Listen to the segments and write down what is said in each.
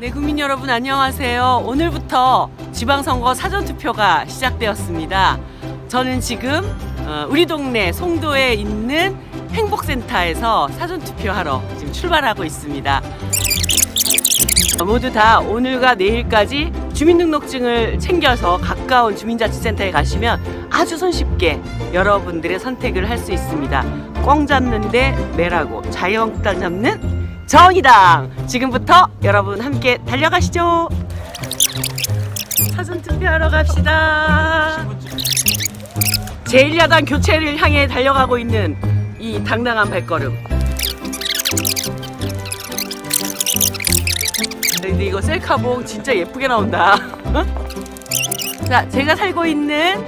네, 국민 여러분 안녕하세요. 오늘부터 지방선거 사전투표가 시작되었습니다. 저는 지금 어, 우리 동네 송도에 있는 행복센터에서 사전투표하러 지금 출발하고 있습니다. 모두 다 오늘과 내일까지 주민등록증을 챙겨서 가까운 주민자치센터에 가시면 아주 손쉽게 여러분들의 선택을 할 수 있습니다. 꽝 잡는데 매라고 자유한국당 잡는 정의당 지금부터 여러분 함께 달려가시죠. 사전 투표하러 갑시다. 제1야당 교체를 향해 달려가고 있는 이 당당한 발걸음. 근데 이거 셀카봉 진짜 예쁘게 나온다. 자, 제가 살고 있는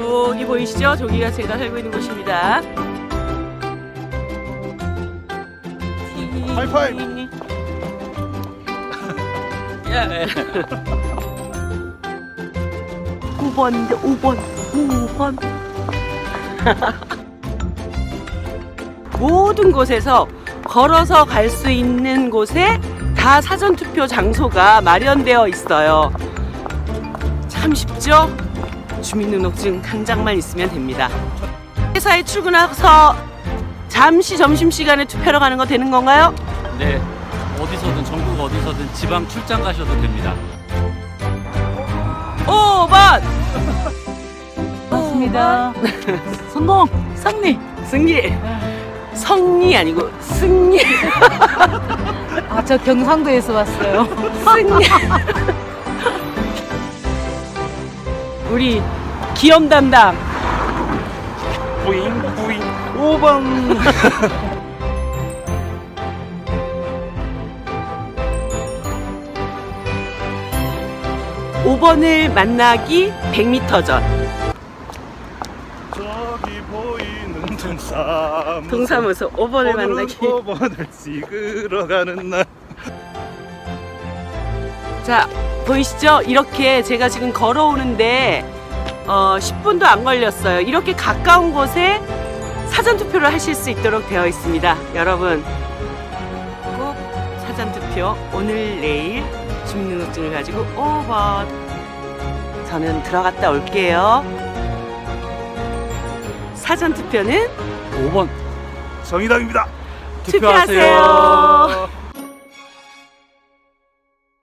여기 보이시죠? 저기가 제가 살고 있는 곳입니다. 하이파이브. 예. 9번인데 5번, 5번. 모든 곳에서 걸어서 갈 수 있는 곳에 다 사전투표 장소가 마련되어 있어요. 참 쉽죠? 주민등록증 한 장만 있으면 됩니다. 회사에 출근해서 잠시 점심시간에 투표하러 가는 거 되는 건가요? 네, 어디서든 전국 어디서든 지방 출장 가셔도 됩니다. 5번! 맞습니다. 성공! 승리! 승리! 성리 아니고 승리! 아, 저 경상도에서 왔어요. 승리! 우리 기염 담당 5번 5번을 만나기 100m 전. 저기 보이는 동사무소. 동사무소 5번을 만나기. 5번을 찍으러 가는 날. 자 보이시죠? 이렇게 제가 지금 걸어오는데 어, 10분도 안 걸렸어요. 이렇게 가까운 곳에 사전 투표를 하실 수 있도록 되어 있습니다. 여러분 꼭 사전 투표 오늘 내일 주민등록증을 가지고 5번 저는 들어갔다 올게요. 사전 투표는 5번 정의당입니다 투표하세요.